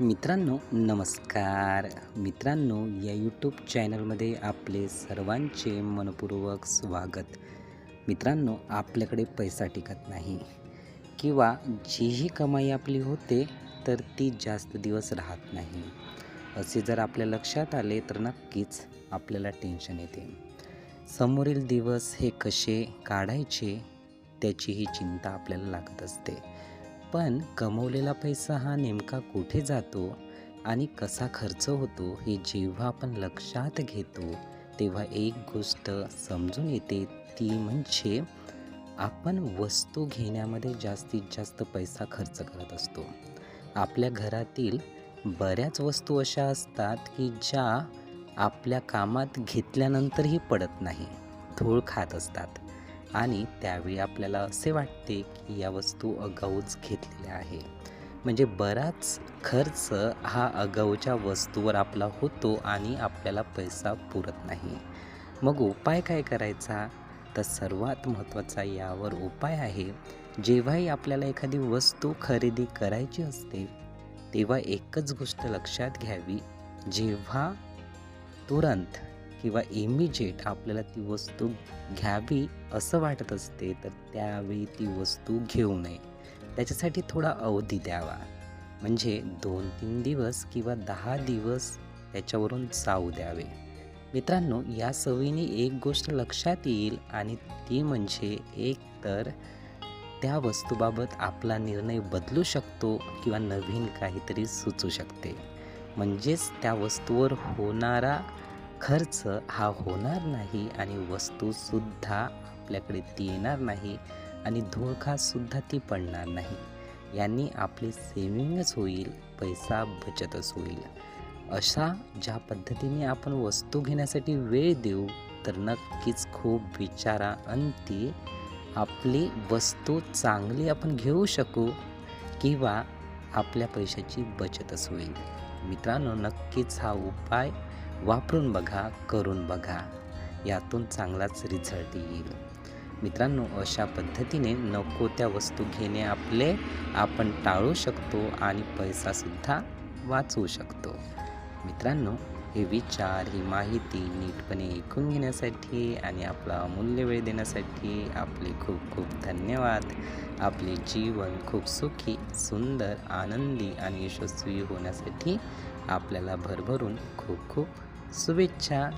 मित्रांनो नमस्कार. मित्रांनो या यूट्यूब चॅनलमध्ये आपले सर्वांचे मनपूर्वक स्वागत. मित्रांनो आपल्याकडे पैसा टिकत नाही. किंवा जीही कमाई आपली होते तर ती जास्त दिवस राहत नाही. असे जर आपल्या लक्षात आले तर नक्कीच आपल्याला टेन्शन येते. समोरील दिवस हे कसे काढायचे त्याचीही चिंता आपल्याला लागत असते. पण कमवलेला पैसा हा नेमका कुठे जातो आणि कसा खर्च होतो हे जेव्हा आपण लक्षात घेतो तेव्हा एक गोष्ट समजून येते ती म्हणजे आपण वस्तू घेण्यामध्ये जास्तीत जास्त पैसा खर्च करत असतो. आपल्या घरातील बऱ्याच वस्तू अशा असतात की ज्या आपल्या कामात घेतल्यानंतरही पडत नाही धूळ खात असतात. आणि त्यावेळी आपल्याला असे वाटते की या वस्तू अगाऊच घेतलेल्या आहे म्हणजे बराच खर्च हा अगाऊच्या वस्तूवर आपला होतो आणि आपल्याला पैसा पुरत नाही. मग उपाय काय करायचा? तर सर्वात महत्त्वाचा यावर उपाय आहे जेव्हाही आपल्याला एखादी वस्तू खरेदी करायची असते तेव्हा एकच गोष्ट लक्षात घ्यावी जेव्हा तुरंत किंवा इमिजिएट आपल्याला ती वस्तू घ्यावी असं वाटत असते तर त्यावेळी ती वस्तू घेऊ नये. त्याच्यासाठी थोडा अवधी द्यावा. म्हणजे दोन तीन दिवस किंवा दहा दिवस त्याच्यावरून जाऊ द्यावे. मित्रांनो या सवयीने एक गोष्ट लक्षात येईल आणि ती म्हणजे एक तर त्या वस्तूबाबत आपला निर्णय बदलू शकतो किंवा नवीन काहीतरी सुचू शकते. म्हणजेच त्या वस्तूवर होणारा खर्च हा होणार नाही आणि वस्तूसुद्धा आपल्याकडे ती येणार नाही आणि धोळखासुद्धा ती पडणार नाही. यांनी आपली सेविंगच होईल पैसा बचतच होईल. अशा ज्या पद्धतीने आपण वस्तू घेण्यासाठी वेळ देऊ तर नक्कीच खूप विचारा अंती आपली वस्तू चांगली आपण घेऊ शकू किंवा आपल्या पैशाची बचतच होईल. मित्रांनो नक्कीच हा उपाय वापरून बघा करून बघा. यातून चांगलाच रिझल्ट येईल. मित्रांनो अशा पद्धतीने नको त्या वस्तू घेणे आपले आपण टाळू शकतो आणि पैसासुद्धा वाचवू शकतो. मित्रांनो हे विचार ही माहिती नीटपणे ऐकून घेण्यासाठी आणि आपला अमूल्य वेळ देण्यासाठी आपले खूप खूप धन्यवाद. आपले जीवन खूप सुखी सुंदर आनंदी आणि यशस्वी होण्यासाठी आपल्याला भरभरून खूप खूप શુભેચ્છા